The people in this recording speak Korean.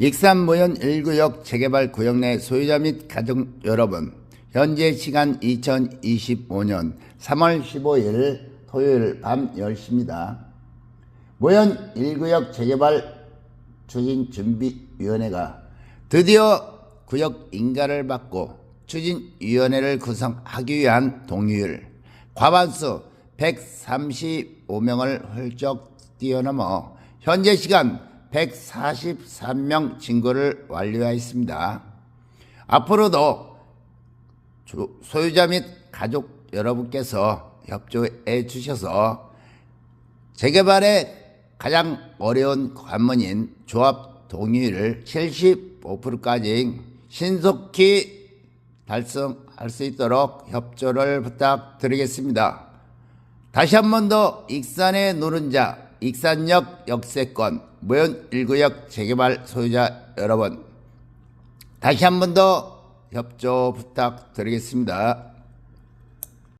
익산 모현 1구역 재개발 구역 내 소유자 및 가족 여러분, 현재 시간 2025년 3월 15일 토요일 밤 10시입니다. 모현 1구역 재개발 추진준비위원회가 드디어 구역 인가를 받고 추진위원회를 구성하기 위한 동의율 과반수 135명을 훌쩍 뛰어넘어 현재 시간 143명 진거를 완료하였습니다. 앞으로도 조- 소유자 및 가족 여러분께서 협조해 주셔서 재개발에 가장 어려운 관문인 조합 동의율을 75%까지 신속히 달성할 수 있도록 협조를 부탁드리겠습니다. 다시 한 번 더 익산의 노른자, 익산역 역세권, 모현 1구역 재개발 소유자 여러분, 다시 한 번 더 협조 부탁드리겠습니다.